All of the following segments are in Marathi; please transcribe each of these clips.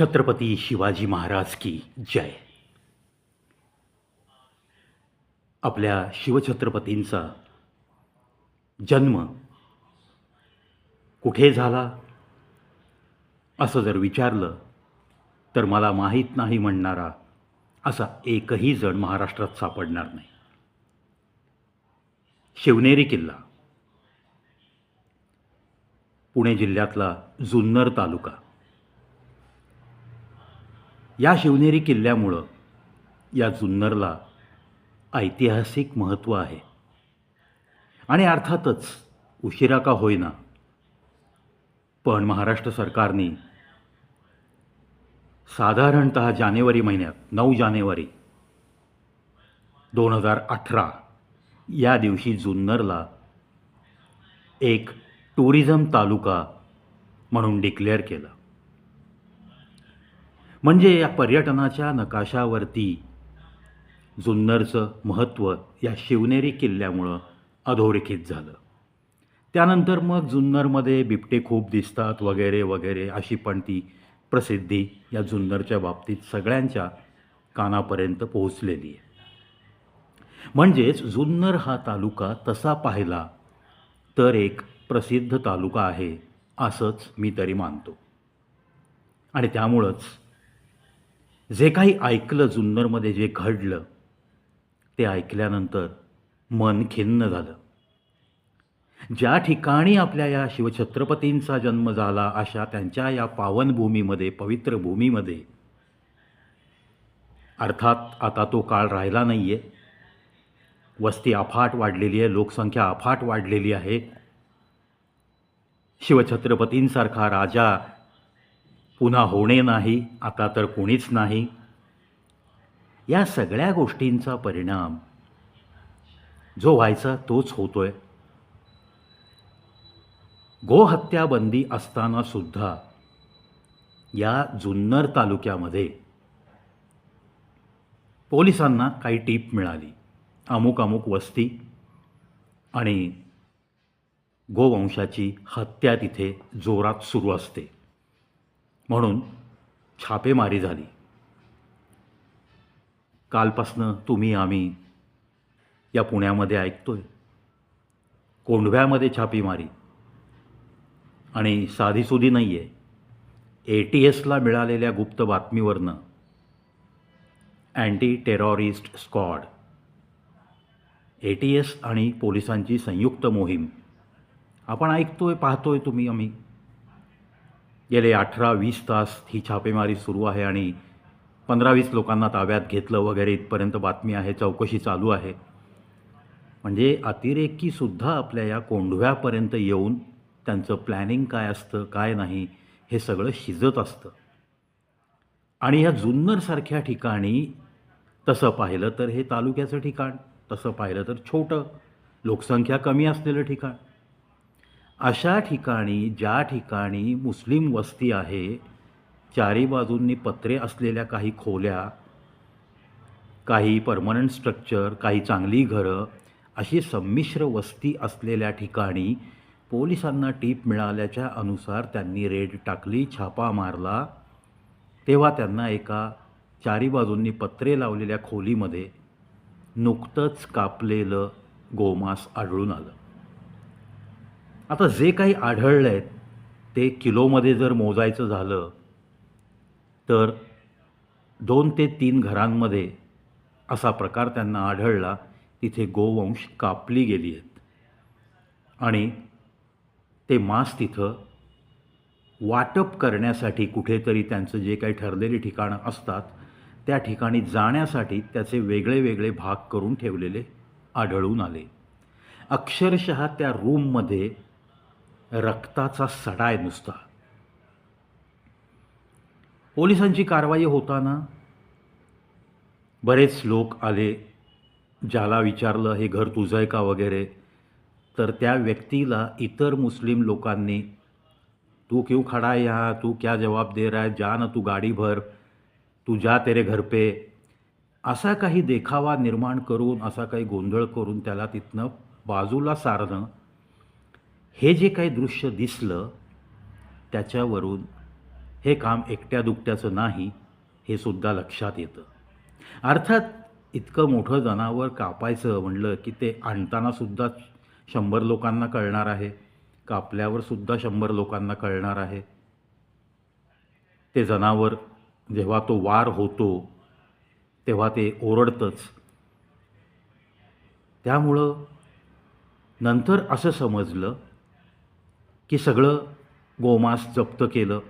छत्रपती शिवाजी महाराज की जय. आपल्या शिवछत्रपतींचा जन्म कुठे झाला? असं जर विचारलं तर मला माहीत नाही म्हणणारा असा एकही जण महाराष्ट्रात सापडणार नाही. शिवनेरी किल्ला पुणे जिल्ह्यातला जुन्नर तालुका. या शिवनेरी किल्ल्यामुळं या जुन्नरला ऐतिहासिक महत्त्व आहे. आणि अर्थातच उशिरा का होईना पण महाराष्ट्र सरकारने साधारणत जानेवारी महिन्यात नऊ जानेवारी दोन हजार अठरा या दिवशी जुन्नरला एक टुरिझम तालुका म्हणून डिक्लेअर केलं. म्हणजे या पर्यटनाच्या नकाशावरती. जुन्नरचं महत्त्व या शिवनेरी किल्ल्यामुळं अधोरेखित झालं. त्यानंतर मग जुन्नरमध्ये बिबटे खूप दिसतात वगैरे वगैरे अशी पण ती प्रसिद्धी या जुन्नरच्या बाबतीत सगळ्यांच्या कानापर्यंत पोहोचलेली आहे. म्हणजेच जुन्नर हा तालुका तसा पाहिला तर एक प्रसिद्ध तालुका आहे असंच मी तरी मानतो. आणि त्यामुळंच जे काही ऐकलं जुन्नरमध्ये जे घडलं ते ऐकल्यानंतर मन खिन्न झालं. ज्या ठिकाणी आपल्या या शिवछत्रपतींचा जन्म झाला अशा त्यांच्या या पावनभूमीमध्ये पवित्र भूमीमध्ये अर्थात आता तो काळ राहिला नाही आहे वस्ती अफाट वाढलेली आहे लोकसंख्या अफाट वाढलेली आहे. शिवछत्रपतींसारखा राजा पुन्हा होणे नाही आता तर कोणीच नाही. या सगळ्या गोष्टींचा परिणाम जो व्हायचा तोच होतोय. गोहत्या बंदी असताना सुद्धा या जुन्नर तालुक्यामध्ये पोलिसांना काही टीप मिळाली. अमुक अमुक वस्ती आणि गोवंशाची हत्या तिथे जोरात सुरू असते. म्हणून छापेमारी झाली. कालपासनं तुम्ही आम्ही या पुण्यामध्ये ऐकतोय. कोंढव्यामध्ये छापेमारी. आणि साधीसुधी नाही आहे ए टी एसला मिळालेल्या गुप्त बातमीवरनं anti terrorist squad. A T S आणि पोलिसांची संयुक्त मोहीम. आपण ऐकतोय पाहतोय तुम्ही आम्ही. गेले अठरा वीस तास ही छापेमारी सुरू आहे आणि पंधरा वीस लोकांना ताब्यात घेतलं वगैरे इथपर्यंत बातमी आहे चौकशी चालू आहे. म्हणजे अतिरेकीसुद्धा आपल्या या कोंढव्यापर्यंत येऊन त्यांचं प्लॅनिंग काय असतं काय नाही हे सगळं शिजत असतं. आणि या जुन्नरसारख्या ठिकाणी तसं पाहिलं तर हे तालुक्याचं ठिकाण तसं पाहिलं तर छोटं लोकसंख्या कमी असलेलं ठिकाण. अशा ठिकाणी ज्या ठिकाणी मुस्लिम वस्ती आहे चारी बाजूंनी पत्रे असलेल्या काही खोल्या काही परमनंट स्ट्रक्चर काही चांगली घरं अशी संमिश्र वस्ती असलेल्या ठिकाणी पोलिसांना टीप मिळाल्याच्या अनुसार त्यांनी रेड टाकली छापा मारला. तेव्हा त्यांना एका चारी बाजूंनी पत्रे लावलेल्या खोलीमध्ये नुकतंच कापलेलं गोमांस आढळून आलं. आता जे काही आढळलं आहे ते किलोमध्ये जर मोजायचं झालं तर दोन ते तीन घरांमध्ये असा प्रकार त्यांना आढळला तिथे गोवंश कापली गेली आहेत. आणि ते मांस तिथं वाटप करण्यासाठी कुठेतरी त्यांचं जे काही ठरलेली ठिकाणं असतात त्या ठिकाणी जाण्यासाठी त्याचे वेगळे वेगळे भाग करून ठेवलेले आढळून आले. अक्षरशः त्या रूममध्ये रक्ताचा सडा आहे नुसता. पोलिसांची कारवाई होताना बरेच लोक आले ज्याला विचारलं हे घर तुझं आहे का? वगैरे. तर त्या व्यक्तीला इतर मुस्लिम लोकांनी तू क्यों खड़ा है यहाँ? तू क्या जवाब दे रहा है? जा ना तू गाडी भर. तू जा तेरे घर पे. असा काही देखावा निर्माण करून असा काही गोंधळ करून त्याला तिथनं बाजूला सारणं हे जे काही दृश्य दिसलं त्याच्यावरून हे काम एकट्या दुकट्याचं नाही हे सुद्धा लक्षात येतं. अर्थात इतकं मोठं जनावर कापायचं म्हणलं की ते आणतानासुद्धा शंभर लोकांना कळणार आहे कापल्यावर सुद्धा शंभर लोकांना कळणार आहे. ते जनावर जेव्हा तो वार होतो तेव्हा ते ओरडतंच. त्यामुळं नंतर असं समजलं की सगळं गोमास जप्त केलं.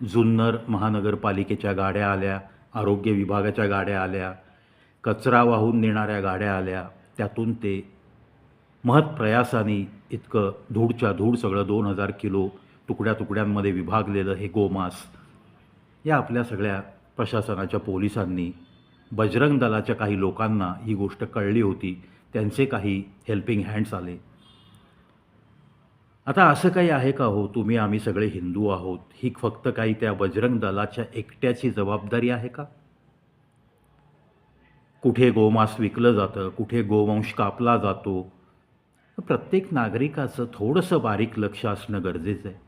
जुन्नर महानगरपालिकेच्या गाड्या आल्या आरोग्य विभागाच्या गाड्या आल्या कचरा वाहून नेणाऱ्या गाड्या आल्या. त्यातून ते महत्प्रयासाने इतकं धूळच्या धूळ सगळं दोन हजार किलो तुकड्या तुकड्यांमध्ये विभागलेलं हे गोमास या आपल्या सगळ्या प्रशासनाच्या पोलिसांनी बजरंग दलाच्या काही लोकांना ही गोष्ट कळली होती. त्यांचे काही हेल्पिंग हँड्स आले. आता असं काही आहे का हो? तुम्ही आम्ही सगळे हिंदू आहोत. ही फक्त काही त्या बजरंग दलाच्या एकट्याची जबाबदारी आहे का? कुठे गोमांस विकलं जातं कुठे गोवंश कापला जातो? प्रत्येक नागरिकाचं थोडंसं बारीक लक्ष असणं गरजेचं आहे.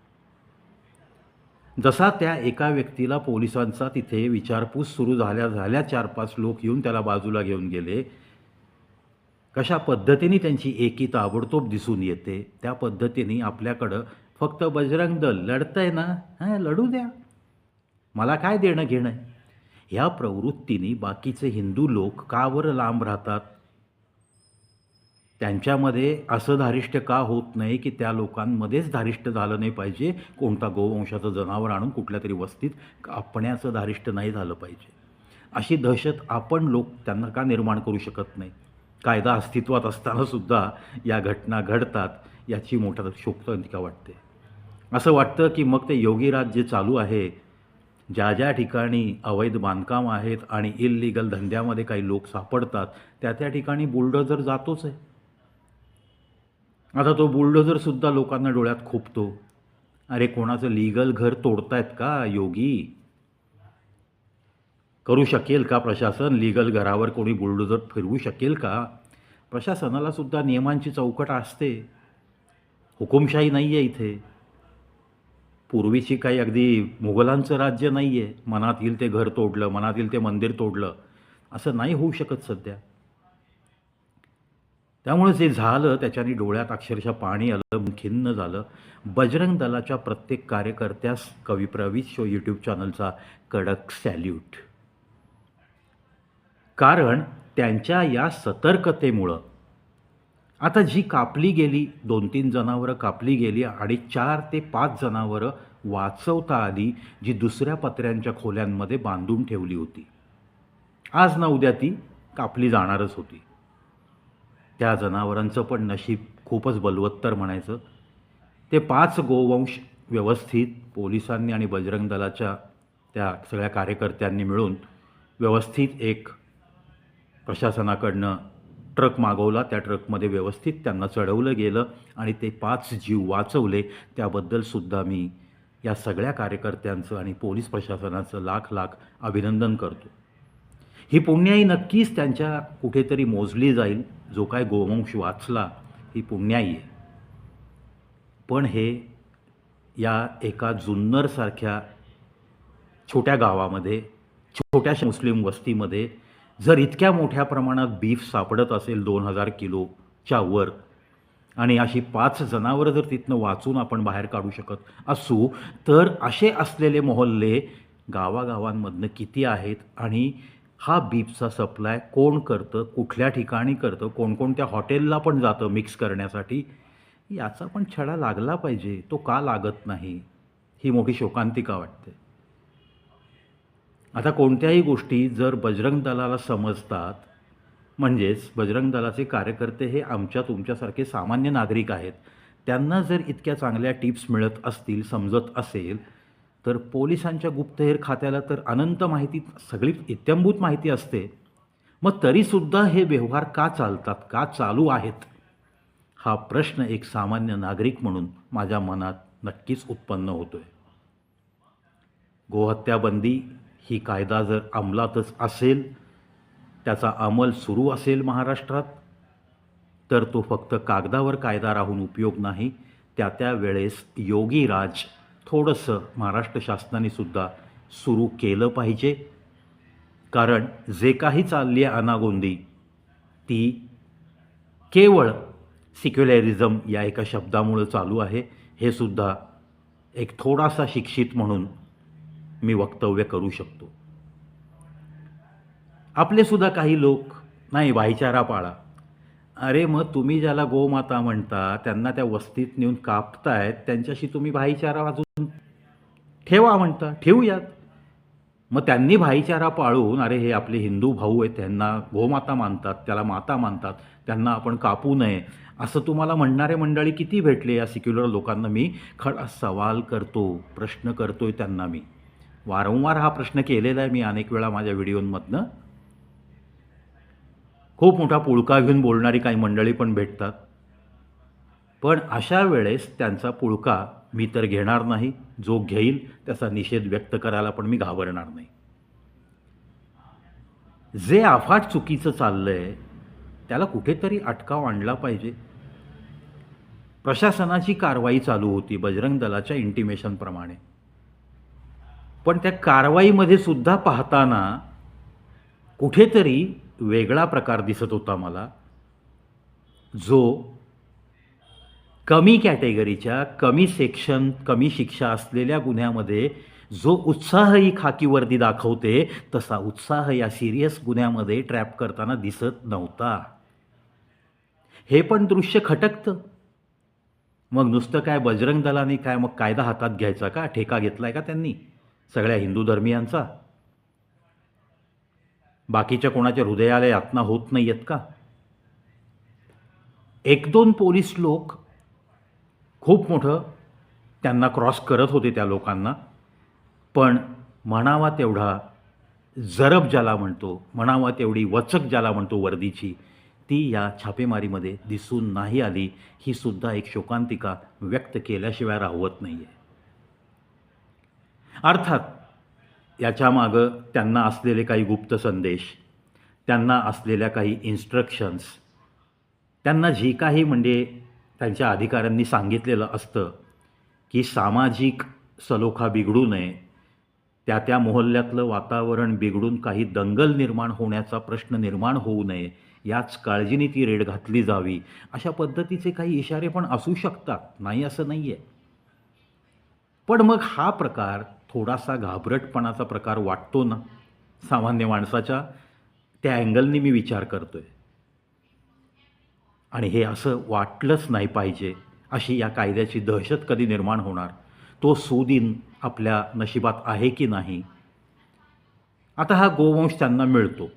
जसा त्या एका व्यक्तीला पोलिसांचा तिथे विचारपूस सुरू झाल्या झाल्या चार पाच लोक येऊन त्याला बाजूला घेऊन गेले कशा पद्धतीने त्यांची एकी ताबडतोब दिसून येते त्या पद्धतीने आपल्याकडं फक्त बजरंग दल लढतंय ना? हां लढू द्या. मला काय देणं घेणं? आहे ह्या प्रवृत्तीने बाकीचे हिंदू लोक कावर लांब राहतात? त्यांच्यामध्ये असं धारिष्ट्य का होत नाही की त्या लोकांमध्येच धारिष्ट्य झालं नाही पाहिजे? कोणता गोवंशाचं जनावर आणून कुठल्या तरी वस्तीत कापण्याचं धारिष्ट्य नाही झालं पाहिजे? अशी दहशत आपण लोक त्यांना का निर्माण करू शकत नाही? कायदा अस्तित्वात असतानासुद्धा या घटना घडतात याची मोठा शोकतांतिका वाटते. असं वाटतं की मग ते योगीराज जे चालू आहे ज्या ज्या ठिकाणी अवैध बांधकाम आहेत आणि इललिगल धंद्यामध्ये काही लोक सापडतात त्या त्या ठिकाणी बुलडोझर जातोच आहे. आता तो बुलडोझरसुद्धा लोकांना डोळ्यात खोपतो. अरे कोणाचं लिगल घर तोडतायत का योगी? करू शकेल का प्रशासन? लिगल घरावर कोणी बुलडोजर फिरवू शकेल का? प्रशासनाला सुद्धा नियमांची चौकट असते. हुकुमशाही नाही आहे इथे. पूर्वीची काही अगदी मुघलांचं राज्य नाही आहे मनात येईल ते घर तोडलं मनात येईल ते मंदिर तोडलं. असं नाही होऊ शकत सध्या. त्यामुळे जे झालं त्याच्याने डोळ्यात अक्षरशः पाणी आलं खिन्न झालं. बजरंग दलाच्या प्रत्येक कार्यकर्त्यास कवी प्रवीत शो यूट्यूब चॅनलचा कडक सॅल्यूट कारण त्यांच्या या सतर्कतेमुळं. आता जी कापली गेली दोन तीन जनावरं कापली गेली आणि चार ते पाच जनावरं वाचवता आली जी दुसऱ्या पत्र्यांच्या खोल्यांमध्ये बांधून ठेवली होती. आज ना उद्या ती कापली जाणारच होती. त्या जनावरांचं पण नशीब खूपच बलवत्तर म्हणायचं. ते पाच गोवंश व्यवस्थित पोलिसांनी आणि बजरंग दलाच्या त्या सगळ्या कार्यकर्त्यांनी मिळून व्यवस्थित एक प्रशासनाकडनं ट्रक मागवला. त्या ट्रकमध्ये व्यवस्थित त्यांना चढवलं गेलं आणि ते पाच जीव वाचवले. त्याबद्दलसुद्धा मी या सगळ्या कार्यकर्त्यांचं आणि पोलीस प्रशासनाचं लाख लाख अभिनंदन करतो. ही पुण्याई नक्कीच त्यांच्या कुठेतरी मोजली जाईल. जो काय गोवंश वाचला ही पुण्याई आहे. पण हे या एका जुन्नरसारख्या छोट्या गावामध्ये छोट्याशा मुस्लिम वस्तीमध्ये जर इतक्या मोठ्या प्रमाणात बीफ सापडत असेल दोन हजार किलोच्या वर आणि अशी पाच जनावरं जर तिथनं वाचून आपण बाहेर काढू शकत असू तर असे असलेले मोहल्ले गावागावांमधनं किती आहेत आणि हा बीफचा सप्लाय कोण करतं कुठल्या ठिकाणी करतं कोणकोणत्या हॉटेलला पण जातं मिक्स करण्यासाठी याचा पण छडा लागला पाहिजे. तो का लागत नाही? ही मोठी शोकांतिका वाटते. आता कोणत्याही गोष्टी जर बजरंग दलाला समजतात म्हणजेच बजरंग दलाचे कार्यकर्ते हे आमच्या तुमच्यासारखे सामान्य नागरिक आहेत त्यांना जर इतक्या चांगल्या टिप्स मिळत असतील समजत असेल तर पोलिसांच्या गुप्तहेर खात्याला तर अनंत माहिती सगळी इत्यंभूत माहिती असते. मग तरीसुद्धा हे व्यवहार का चालतात का चालू आहेत? हा प्रश्न एक सामान्य नागरिक म्हणून माझ्या मनात नक्कीच उत्पन्न होतो आहे गोहत्याबंदी ही कायदा जर अंमलातच असेल त्याचा अंमल सुरू असेल महाराष्ट्रात तर तो फक्त कागदावर कायदा राहून उपयोग नाही त्या त्या वेळेस योगी राज थोडंसं महाराष्ट्र शासनाने सुद्धा सुरू केलं पाहिजे. कारण जे काही चालली आहे अनागोंदी ती केवळ सिक्युलरिझम या एका शब्दामुळं चालू आहे. हे सुद्धा एक थोडासा शिक्षित म्हणून मी वक्तव्य करू शकतो. आपले सुद्धा काही लोक नाही भाईचारा पाळा. अरे मग तुम्ही ज्याला गोमाता म्हणता त्यांना त्या वस्तीत नेऊन कापतायत त्यांच्याशी तुम्ही भाईचारा अजून ठेवा म्हणता ठेवूयात. मग त्यांनी भाईचारा पाळून अरे हे आपले हिंदू भाऊ आहेत त्यांना गोमाता मानतात त्याला माता मानतात त्यांना आपण कापू नये. असं तुम्हाला म्हणणारे मंडळी किती भेटले या सिक्युलर लोकांना मी खडा सवाल करतो प्रश्न करतोय त्यांना मी. वारंवार हा प्रश्न केलेला आहे. मी अनेक वेळा माझ्या व्हिडिओमधनं खूप मोठा पुळका घेऊन बोलणारी काही मंडळी पण भेटतात. पण अशा वेळेस त्यांचा पुळका मी तर घेणार नाही जो घेईल त्याचा निषेध व्यक्त करायला पण मी घाबरणार नाही. जे अफाट चुकीचं चाललं आहे त्याला कुठेतरी अटकाव आणला पाहिजे. प्रशासनाची कारवाई चालू होती बजरंग दलाच्या इंटिमेशनप्रमाणे पण त्या कारवाईमध्ये सुद्धा पाहताना कुठेतरी वेगळा प्रकार दिसत होता मला जो कमी कॅटेगरीच्या कमी सेक्शन कमी शिक्षा असलेल्या गुन्ह्यामध्ये जो उत्साह ही खाकी वर्दी दाखवते तसा उत्साह या सिरियस गुन्ह्यामध्ये ट्रॅप करताना दिसत नव्हता. हे पण दृश्य खटकतं. मग नुसतं काय बजरंग दलाने काय मग कायदा हातात घ्यायचा का? ठेका घेतलाय का त्यांनी? सगळ्या हिंदू धर्मियांचा? बाकीच्या कोणाच्या हृदयाला यातना होत नाही आहेत का? एक दोन पोलीस लोक खूप मोठं त्यांना क्रॉस करत होते त्या लोकांना. पण म्हणावा तेवढा जरब ज्याला म्हणतो म्हणावा तेवढी वचक ज्याला म्हणतो वर्दीची ती या छापेमारीमध्ये दिसून नाही आली. ही सुद्धा एक शोकांतिका व्यक्त केल्याशिवाय राहवत नाही आहे अर्थात याच्यामागं त्यांना असलेले काही गुप्त संदेश त्यांना असलेल्या काही इन्स्ट्रक्शन्स त्यांना जी काही म्हणजे त्यांच्या अधिकाऱ्यांनी सांगितलेलं असतं की सामाजिक सलोखा बिघडू नये त्या त्या मोहल्ल्यातलं वातावरण बिघडून काही दंगल निर्माण होण्याचा प्रश्न निर्माण होऊ नये याच काळजीने ती रेड घातली जावी अशा पद्धतीचे काही इशारे पण असू शकतात नाही असं नाही आहे पण मग हा प्रकार थोडासा घाबरटपणाचा प्रकार वाटतो ना सामान्य माणसाच्या त्या अँगलनी मी विचार करतोय. आणि हे असं वाटलंच नाही पाहिजे अशी या कायद्याची दहशत कधी निर्माण होणार? तो सुदिन आपल्या नशिबात आहे की नाही? आता हा गोवंश त्यांना मिळतो.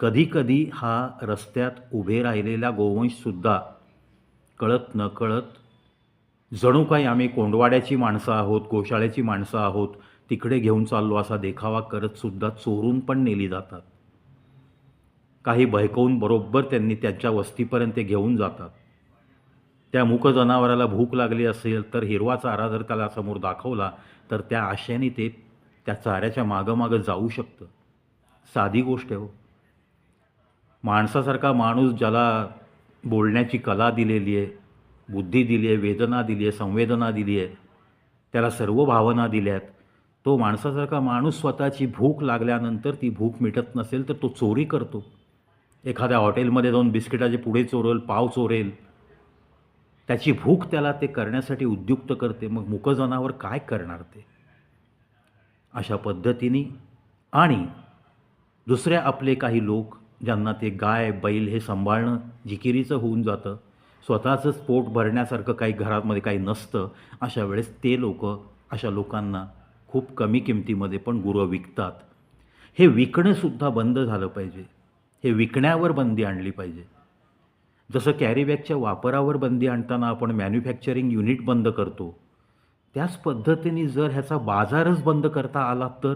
कधीकधी हा रस्त्यात उभे राहिलेला गोवंशसुद्धा कळत न कळत जणू काही आम्ही कोंडवाड्याची माणसं आहोत गोशाळ्याची माणसं आहोत तिकडे घेऊन चाललो असा देखावा करत सुद्धा चोरून पण नेली जातात. काही भयकवून बरोबर त्यांनी त्यांच्या वस्तीपर्यंत घेऊन जातात. त्या मूक जनावराला भूक लागली असेल तर हिरवा चारा जर त्याला समोर दाखवला तर त्या आशेने ते त्या चाऱ्याच्या मागं मागं जाऊ शकतं. साधी गोष्ट आहे हो. माणसासारखा माणूस ज्याला बोलण्याची कला दिलेली आहे बुद्धी दिली आहे वेदना दिली आहे संवेदना दिली आहे त्याला सर्व भावना दिल्या आहेत. तो माणसासारखा माणूस स्वतःची भूक लागल्यानंतर ती भूक मिटत नसेल तर तो चोरी करतो. एखाद्या हॉटेलमध्ये जाऊन बिस्किटाचे पुढे चोरेल पाव चोरेल. त्याची भूक त्याला ते करण्यासाठी उद्युक्त करते. मग मुकजनावर काय करणार ते? अशा पद्धतीने आणि दुसऱ्या आपले काही लोक ज्यांना ते गाय बैल हे सांभाळणं जिकिरीचं होऊन जातं स्वतःचंच पोट भरण्यासारखं काही घरामध्ये काही नसतं अशा वेळेस ते लोक अशा लोकांना खूप कमी किमतीमध्ये पण गुरं विकतात. हे विकणंसुद्धा बंद झालं पाहिजे. हे विकण्यावर बंदी आणली पाहिजे. जसं कॅरीबॅगच्या वापरावर बंदी आणताना आपण मॅन्युफॅक्चरिंग युनिट बंद करतो त्याच पद्धतीने जर ह्याचा बाजारच बंद करता आला तर?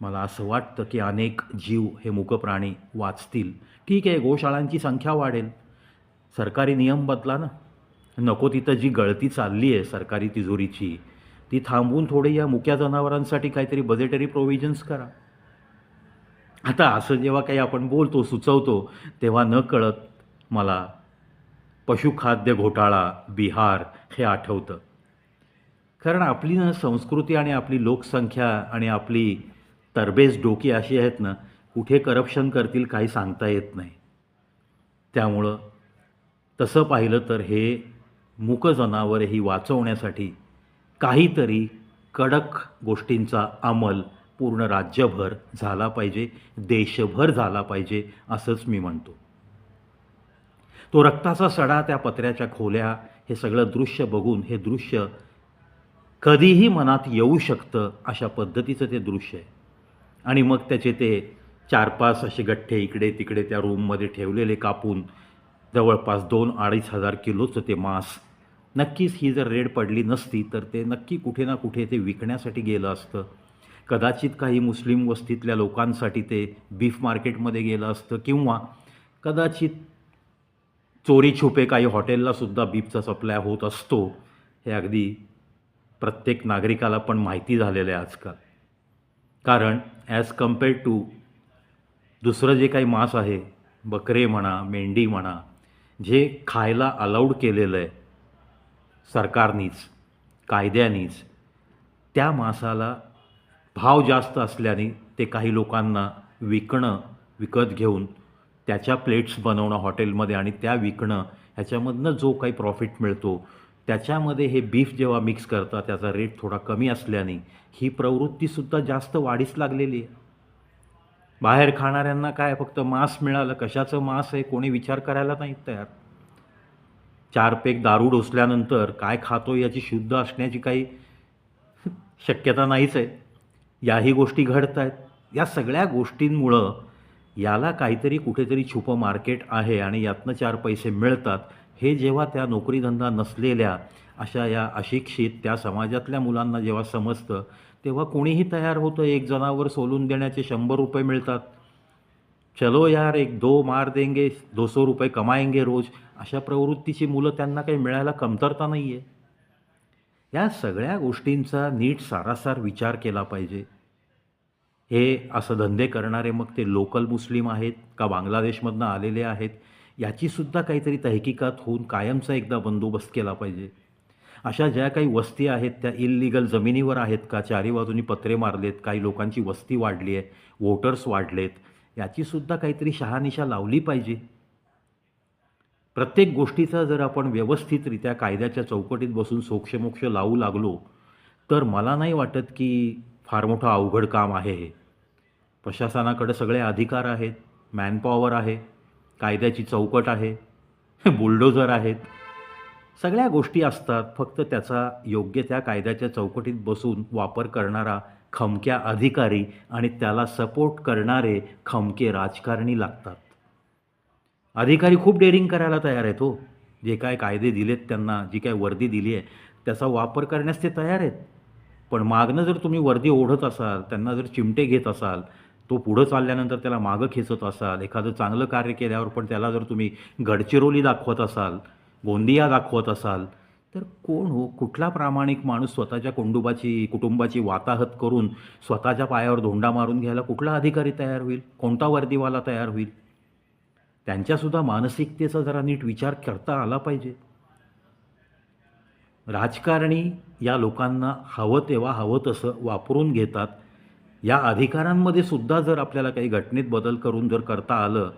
मला असं वाटतं की अनेक जीव हे मुकप्राणी वाचतील. ठीक आहे गोशाळांची संख्या वाढेल सरकारी नियम बदला ना. नको तिथं जी गळती चालली आहे सरकारी तिजोरीची ती थांबवून थोडी या मुक्या जनावरांसाठी काहीतरी बजेटरी प्रोव्हिजन्स करा. आता असं जेव्हा काही आपण बोलतो सुचवतो तेव्हा न कळत मला पशुखाद्य घोटाळा बिहार हे आठवतं. कारण आपली ना संस्कृती आणि आपली लोकसंख्या आणि आपली तरबेज डोकी अशी आहेत ना कुठे करप्शन करतील काही सांगता येत नाही. त्यामुळं तसं पाहिलं तर हे मूक जनावरही वाचवण्यासाठी काहीतरी कडक गोष्टींचा अंमल पूर्ण राज्यभर झाला पाहिजे देशभर झाला पाहिजे असंच मी म्हणतो. तो रक्ताचा सडा त्या पत्र्याच्या खोल्या हे सगळं दृश्य बघून हे दृश्य कधीही मनात येऊ शकतं अशा पद्धतीचं ते दृश्य आहे. आणि मग त्याचे ते चार पाच असे गठ्ठे इकडे तिकडे त्या रूममध्ये ठेवलेले कापून जवळपास दोन अडीच हजार किलोचं ते मांस. नक्कीच ही जर रेड पडली नसती तर ते नक्की कुठे ना कुठे ते विकण्यासाठी गेलं असतं. कदाचित काही मुस्लिम वस्तीतल्या लोकांसाठी ते बीफ मार्केटमध्ये गेलं असतं किंवा कदाचित चोरी छुपे काही हॉटेललासुद्धा बीफचा सप्लाय होत असतो. हे अगदी प्रत्येक नागरिकाला पण माहिती झालेलं आहे आजकाल. कारण ॲज कम्पेअर्ड टू दुसरं जे काही मांस आहे बकरे म्हणा मेंढी म्हणा जे खायला अलाउड केलेलं आहे. सरकारनीच कायद्यानीच. त्या मासाला भाव जास्त असल्याने ते काही लोकांना विकणं विकत घेऊन त्याच्या प्लेट्स बनवणं हॉटेलमध्ये आणि त्या विकणं ह्याच्यामधनं जो काही प्रॉफिट मिळतो त्याच्यामध्ये हे बीफ जेव्हा मिक्स करतात त्याचा रेट थोडा कमी असल्याने ही प्रवृत्तीसुद्धा जास्त वाढीस लागलेली आहे. बाहेर खाणाऱ्यांना काय फक्त मांस मिळालं? कशाचं मांस आहे? कोणी विचार करायला नाही तयार. चार पेक दारू डोसल्यानंतर काय खातो याची शुद्ध असण्याची काही शक्यता नाहीच आहे. याही गोष्टी घडत आहेत. या सगळ्या गोष्टींमुळं याला काहीतरी कुठेतरी छुपं मार्केट आहे आणि यातनं चार पैसे मिळतात. हे जेव्हा त्या नोकरीधंदा नसलेल्या अशा या अशिक्षित त्या समाजातल्या मुलांना जेव्हा समजतं तेव्हा कोणीही तयार होतं एक जनावर सोलून देण्याचे शंभर रुपये मिळतात. चलो यार एक दो मार देंगे दो सौ रुपये कमाएंगे रोज. अशा प्रवृत्तीची मुलं त्यांना काही मिळायला कमतरता नाही आहे या सगळ्या गोष्टींचा नीट सारासार विचार केला पाहिजे. हे असं धंदे करणारे मग ते लोकल मुस्लिम आहेत का बांगलादेशमधनं आलेले आहेत याचीसुद्धा काहीतरी तहकीकात होऊन कायमचा एकदा बंदोबस्त केला पाहिजे. अशा ज्या काही वस्ती आहेत त्या इलिगल जमिनीवर आहेत का? चारी बाजूनी पत्रे मारलेत काही लोकांची वस्ती वाढली आहे वोटर्स वाढलेत. याचीसुद्धा काहीतरी शहानिशा लावली पाहिजे. प्रत्येक गोष्टीचा जर आपण व्यवस्थितरित्या कायद्याच्या चौकटीत बसून सोक्षमोक्ष लावू लागलो तर मला नाही वाटत की फार मोठं अवघड काम आहे हे. प्रशासनाकडे सगळे अधिकार आहेत मॅनपॉवर आहे कायद्याची चौकट आहे बुलडोझर आहेत. सगळ्या गोष्टी असतात फक्त त्याचा योग्य त्या कायद्याच्या चौकटीत बसून वापर करणारा खमक्या अधिकारी आणि त्याला सपोर्ट करणारे खमके राजकारणी लागतात. अधिकारी खूप डेअरिंग करायला तयार आहेत हो. जे काय कायदे दिलेत त्यांना जी काय वर्दी दिली आहे त्याचा वापर करण्यास ते तयार आहेत. पण मागणं जर तुम्ही वर्दी ओढत असाल त्यांना जर चिमटे घेत असाल तो पुढं चालल्यानंतर त्याला मागं खेचत असाल एखादं चांगलं कार्य केल्यावर पण त्याला जर तुम्ही गडचिरोली दाखवत असाल गोंदिया दाखवत असाल तर कोण हो? कुठला प्रामाणिक माणूस स्वतःच्या कुंडुबाची कुटुंबाची वाताहत करून स्वतःच्या पायावर धोंडा मारून घ्यायला कुठला अधिकारी तयार होईल? कोणता वर्दीवाला तयार होईल? त्यांच्यासुद्धा मानसिकतेचा जरा नीट विचार करता आला पाहिजे. राजकारणी या लोकांना हवं तेव्हा हवं तसं वापरून घेतात. या अधिकारांमध्ये सुद्धा जर आपल्याला काही घटनेत बदल करून जर करता आलं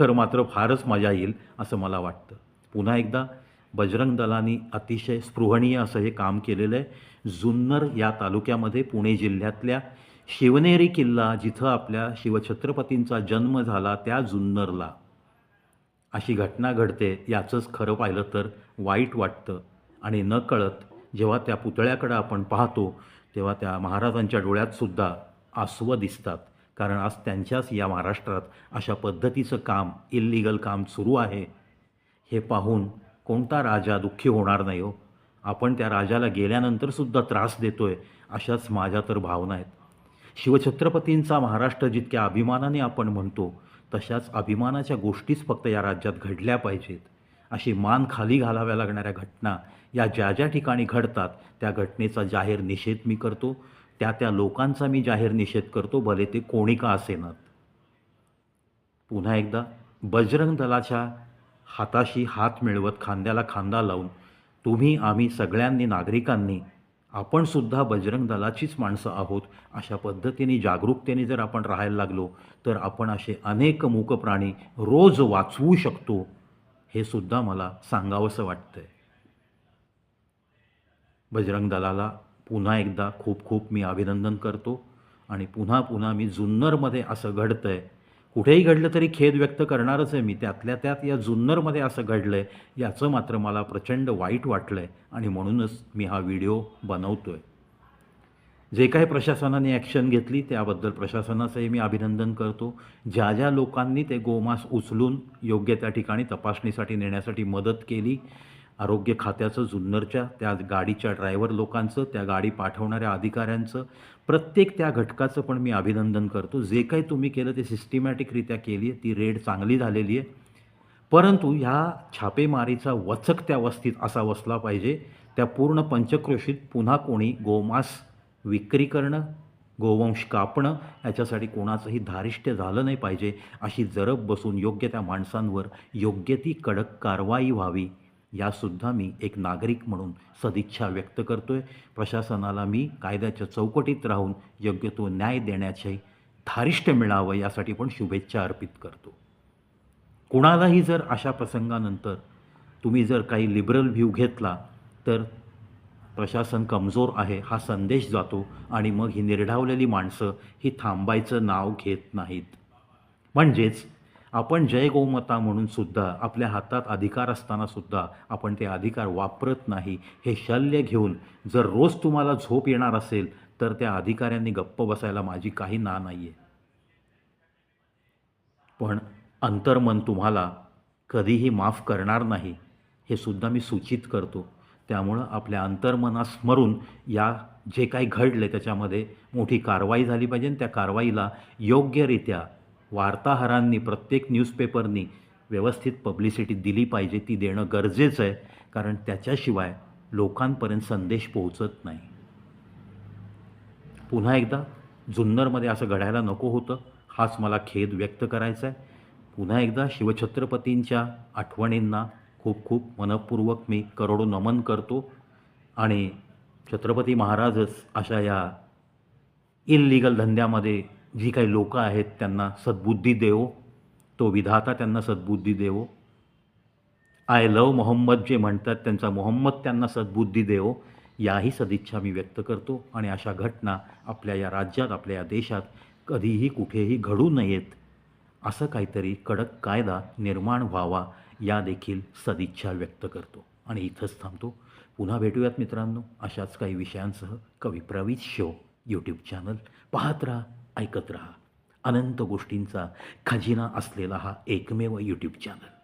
तर मात्र फारच मजा येईल असं मला वाटतं. पुन्हा एकदा बजरंग दलानी अतिशय स्पृहणीय असं हे काम केलेलं आहे. जुन्नर या तालुक्यामध्ये पुणे जिल्ह्यातल्या शिवनेरी किल्ला जिथं आपल्या शिवछत्रपतींचा जन्म झाला त्या जुन्नरला. अशी घटना घडते याचंच खरं पाहिलं तर वाईट वाटतं. आणि न कळत जेव्हा त्या पुतळ्याकडं आपण पाहतो तेव्हा त्या महाराजांच्या डोळ्यातसुद्धा आसवं दिसतात. कारण आज त्यांच्याच या महाराष्ट्रात अशा पद्धतीचं काम इल्लिगल काम सुरू आहे. हे पाहून कोणता राजा दुःखी होणार नाही हो. आपण त्या राजाला गेल्यानंतरसुद्धा त्रास देतो आहे अशाच माझ्या तर भावना आहेत. शिवछत्रपतींचा महाराष्ट्र जितक्या अभिमानाने आपण म्हणतो तशाच अभिमानाच्या गोष्टीच फक्त या राज्यात घडल्या पाहिजेत. अशी मान खाली घालाव्या लागणाऱ्या घटना या ज्या ज्या ठिकाणी घडतात त्या घटनेचा जाहीर निषेध मी करतो. त्या त्या लोकांचा मी जाहीर निषेध करतो भले ते कोणी का असेनात. पुन्हा एकदा बजरंग दलाच्या हाताशी हात मिळवत खांद्याला खांदा लावून तुम्ही आम्ही सगळ्यांनी नागरिकांनी आपण सुद्धा बजरंग दलाचीच माणसं आहोत. अशा पद्धतीने जागरूकतेने जर आपण राहायला लागलो तर आपण असे अनेक मूक प्राणी रोज वाचवू शकतो हे सुद्धा मला सांगावंसं वाटतंय. बजरंग दलाला पुन्हा एकदा खूप खूप मी अभिनंदन करतो आणि पुन्हा पुन्हा मी जुन्नरमध्ये असं घडतं आहे कुठेही घडलं तरी खेद व्यक्त करणारच आहे मी. त्यातल्या त्यात या जुन्नरमध्ये असं घडलं आहे याचं मात्र मला प्रचंड वाईट वाटलं आहे आणि म्हणूनच मी हा व्हिडिओ बनवतो आहे जे काही प्रशासनाने ॲक्शन घेतली त्याबद्दल प्रशासनाचंही मी अभिनंदन करतो. ज्या ज्या लोकांनी ते गोमास उचलून योग्य त्या ठिकाणी तपासणीसाठी नेण्यासाठी मदत केली आरोग्य खात्याचं जुन्नरच्या त्या गाडीच्या ड्रायव्हर लोकांचं त्या गाडी पाठवणाऱ्या अधिकाऱ्यांचं प्रत्येक त्या घटकाचं पण मी अभिनंदन करतो. जे काही तुम्ही केलं ते सिस्टिमॅटिकरित्या केली आहे. ती रेड चांगली झालेली आहे. परंतु ह्या छापेमारीचा वचक त्या वस्तीत असा वसला पाहिजे. त्या पूर्ण पंचक्रोशीत पुन्हा कोणी गोमांस विक्री करणं गोवंश कापणं याच्यासाठी कोणाचंही धारिष्ट्य झालं नाही पाहिजे. अशी जरब बसून योग्य त्या माणसांवर योग्य ती कडक कारवाई व्हावी. यासुद्धा मी एक नागरिक म्हणून सदिच्छा व्यक्त करतो आहे प्रशासनाला मी कायद्याच्या चौकटीत राहून योग्य तो न्याय देण्याचे धारिष्ट्य मिळावं यासाठी पण शुभेच्छा अर्पित करतो. कुणालाही जर अशा प्रसंगानंतर तुम्ही जर काही लिबरल व्ह्यू घेतला तर प्रशासन कमजोर आहे हा संदेश जातो आणि मग ही निर्ढावलेली माणसं ही थांबायचं नाव घेत नाहीत. म्हणजेच आपण जय गोमाता म्हणून सुद्धा आपल्या हातात अधिकार असताना सुद्धा आपण ते अधिकार वापरत नाही. हे शल्य घेऊन जर रोज तुम्हाला झोप येणार असेल तर त्या अधिकाऱ्यांनी गप्प बसायला माझी काही ना नाही आहे पण अंतर्मन तुम्हाला कधीही माफ करणार नाही हे सुद्धा मी सूचित करतो. त्यामुळं आपल्या अंतर्मनास स्मरून या जे काही घडले त्याच्यामध्ये मोठी कारवाई झाली पाहिजे त्या कारवाईला योग्यरित्या वार्ताहरांनी प्रत्येक न्यूजपेपरनी व्यवस्थित पब्लिसिटी दिली पाहिजे ती देणं गरजेचं आहे कारण त्याच्याशिवाय लोकांपर्यंत संदेश पोहोचत नाही. पुन्हा एकदा जुन्नरमध्ये असं घडायला नको होतं हाच मला खेद व्यक्त करायचा आहे. पुन्हा एकदा शिवछत्रपतींच्या आठवणींना खूप खूप मनपूर्वक मी करोडो नमन करतो आणि छत्रपती महाराजच अशा या इनलिगल धंद्यामध्ये जी काही लोकं आहेत त्यांना सद्बुद्धी देवो तो विधाता त्यांना सद्बुद्धी देवो. आय लव मोहम्मद जे म्हणतात त्यांचा मोहम्मद त्यांना सद्बुद्धी देवो याही सदिच्छा मी व्यक्त करतो. आणि अशा घटना आपल्या या राज्यात आपल्या या देशात कधीही कुठेही घडू नयेत. असं काहीतरी कडक कायदा निर्माण व्हावा या देखील सदिच्छा व्यक्त करतो. आणि इथंच थांबतो. पुन्हा भेटूयात मित्रांनो अशाच काही विषयांसह. कवी प्रवीत शो यूट्यूब चॅनल पाहत राहा. ऐकत राहा. अनंत गोष्टींचा खजिना असलेला हा एकमेव यूट्यूब चॅनल